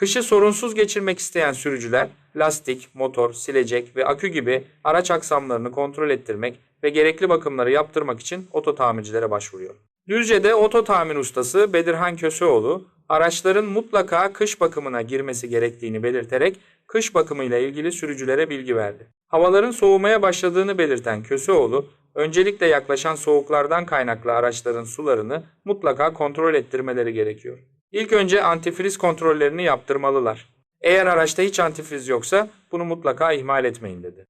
Kışı sorunsuz geçirmek isteyen sürücüler lastik, motor, silecek ve akü gibi araç aksamlarını kontrol ettirmek ve gerekli bakımları yaptırmak için oto tamircilere başvuruyor. Düzce'de oto tamir ustası Bedirhan Köseoğlu, araçların mutlaka kış bakımına girmesi gerektiğini belirterek kış bakımıyla ilgili sürücülere bilgi verdi. Havaların soğumaya başladığını belirten Köseoğlu, öncelikle yaklaşan soğuklardan kaynaklı araçların sularını mutlaka kontrol ettirmeleri gerekiyor. İlk önce antifriz kontrollerini yaptırmalılar. Eğer araçta hiç antifriz yoksa bunu mutlaka ihmal etmeyin dedi.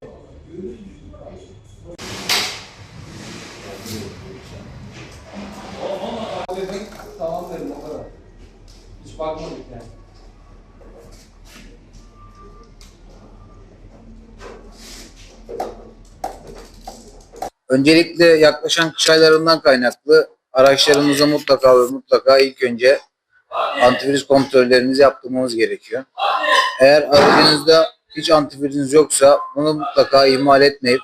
Öncelikle yaklaşan kış aylarından kaynaklı araçlarımıza mutlaka ve mutlaka ilk önce antivirüs kontrollerinizi yaptırmamız gerekiyor. Eğer aracınızda hiç antivirüs yoksa bunu mutlaka ihmal etmeyip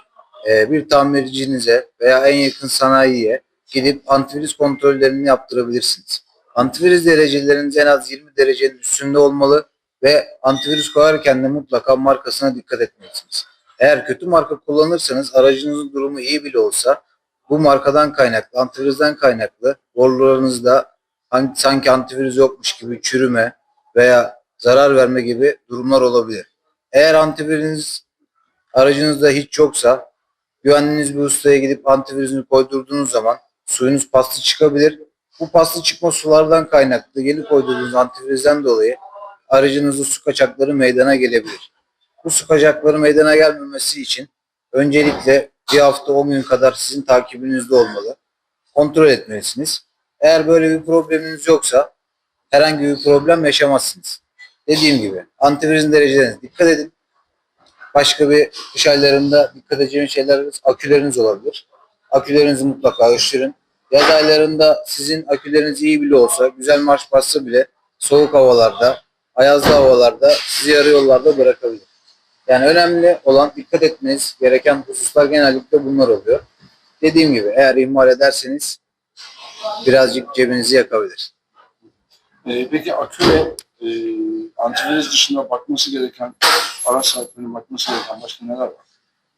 e, bir tamircinize veya en yakın sanayiye gidip antivirüs kontrollerini yaptırabilirsiniz. Antivirüs dereceleriniz en az 20 derecenin üstünde olmalı ve antivirüs koyarken de mutlaka markasına dikkat etmelisiniz. Eğer kötü marka kullanırsanız aracınızın durumu iyi bile olsa bu markadan kaynaklı, antivirüsten kaynaklı borularınızda sanki antivirüs yokmuş gibi çürüme veya zarar verme gibi durumlar olabilir. Eğer antivirüs aracınızda hiç yoksa güvendiğiniz bir ustaya gidip antivirüsünü koydurduğunuz zaman suyunuz paslı çıkabilir. Bu paslı çıkma sulardan kaynaklı yeni koyduğunuz antivirüsten dolayı aracınızda su kaçakları meydana gelebilir. Bu su kaçakları meydana gelmemesi için öncelikle bir hafta 10 gün kadar sizin takibinizde olmalı. Kontrol etmelisiniz. Eğer böyle bir probleminiz yoksa herhangi bir problem yaşamazsınız. Dediğim gibi antivirüs derecelerine dikkat edin. Başka bir kış aylarında dikkat edeceğiniz şeyler aküleriniz olabilir. Akülerinizi mutlaka ölçtürün. Yaz aylarında sizin aküleriniz iyi bile olsa, güzel marş bassa bile soğuk havalarda, ayazlı havalarda sizi yarı yollarda bırakabilir. Yani önemli olan dikkat etmeniz gereken hususlar genellikle bunlar oluyor. Dediğim gibi eğer ihmal ederseniz birazcık cebinizi yakabilir. Ee, peki akü ve e, antivirüs dışında bakması gereken, araç sahiplerinin bakması gereken başka neler var?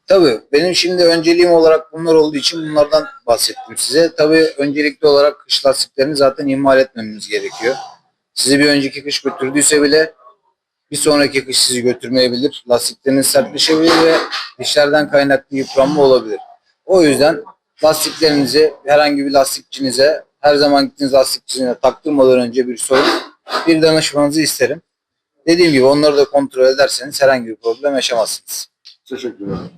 Tabii benim şimdi önceliğim olarak bunlar olduğu için bunlardan bahsettim size. Tabii öncelikli olarak kış lastiklerini zaten ihmal etmemiz gerekiyor. Sizi bir önceki kış götürdüyse bile bir sonraki kış sizi götürmeyebilir. Lastikleriniz sertleşebilir ve dişlerden kaynaklı yıpranma olabilir. O yüzden lastiklerinizi herhangi bir lastikçinize her zaman gittiğiniz lastikçinize taktırmadan önce bir sorun bir danışmanızı isterim. Dediğim gibi onları da kontrol ederseniz herhangi bir problem yaşamazsınız. Teşekkür ederim.